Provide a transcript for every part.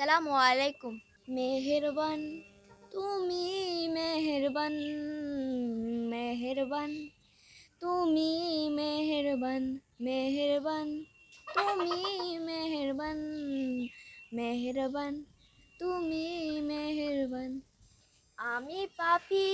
আসসালামু আলাইকুম। মেহেরবান, তুমি মেহেরবান মেহেরবান, তুমি মেহেরবান মেহেরবান, তুমি মেহেরবান মেহেরবান, তুমি মেহেরবান। আমি পাপি,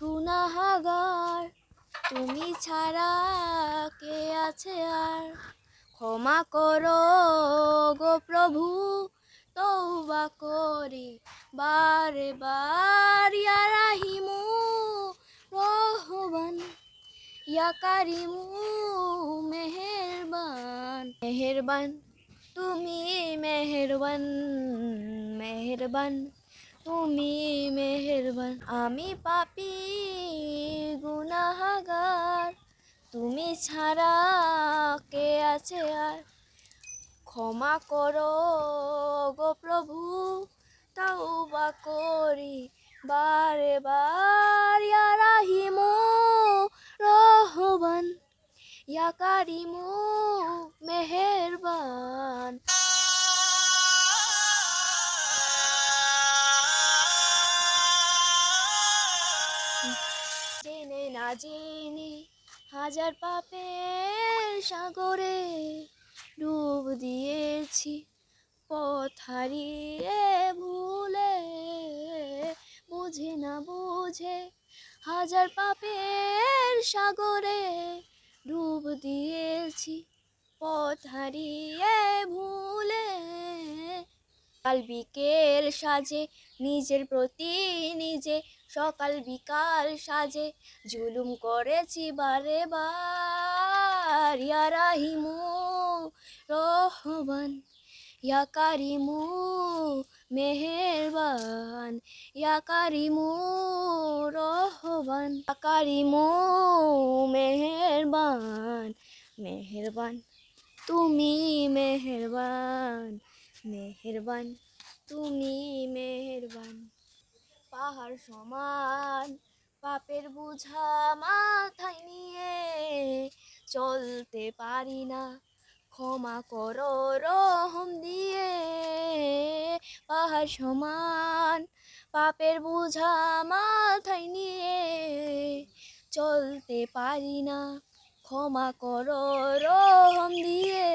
গুনাহাগার, তুমি ছাড়া কে আছে আর? ক্ষমা করো গো প্রভু তৌবা করি, বারে বার, ইয়া রাহিমু রহবান, ইয়া কারিমু মেহেরবান মেহেরবান, তুমি মেহেরবান মেহেরবান, তুমি মেহেরবান, আমি পাপি গুনাহাগার, তুমি ছাড়া কে আছে আর? ক্ষমা করো গো প্রভু তাওবা করি বারে বার। ইয়া রাহিমু রহবান ইয়া কারিমু মেহেরবান। জেনে না জেনে হাজার পাপের সাগরে ডুব দিয়েছি, পথ হারিয়ে ভুলে, বুঝে না বুঝে, হাজার পাপের সাগরে ডুব দিয়েছি, পথ হারিয়ে ভুলে। সকাল বিকেল সাজে, নিজের প্রতি নিজে, সকাল বিকাল সাজে, জুলুম করেছি বারে বার ইয়া রাহিমু রহবান ইয়া কারিমু মেহেরবান, ইয়া কারিমু রহবান ইয়া কারিমু মেহেরবান মেহেরবান, তুমি মেহেরবান মেহেরবান, তুমি মেহেরবান। পাহাড় সমান, পাপের বুঝা মাথায় নিয়ে চলতে পারি না। ক্ষমা করো, রহম দিয়ে। পাহাড় সমান, পাপের বুঝা মাথায় নিয়ে। চলতে পারি না, ক্ষমা করো, রহম দিয়ে।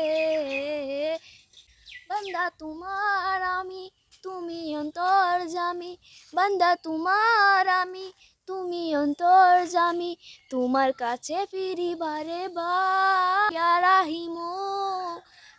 বান্দা তোমার আমি, তুমি অন্তর জামি। বান্দা তোমার আমি, তুমি অন্তর জামি। তোমার কাছে ফিরি বারে ইয়া রাহিমু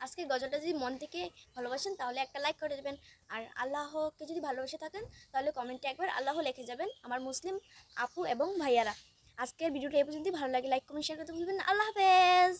আজকে গজলটা যদি মন থেকে ভালোবাসেন, তাহলে একটা লাইক করে দেবেন। আর আল্লাহকে যদি ভালোবেসে থাকেন, তাহলে কমেন্টে একবার আল্লাহ লিখে যাবেন, আমার মুসলিম আপু এবং ভাইয়ারা। আজকের ভিডিওটা এই পর্যন্তই। ভালো লাগে লাইক কমেন্ট শেয়ার করতে ভুলবেন। আল্লাহ হাফেজ!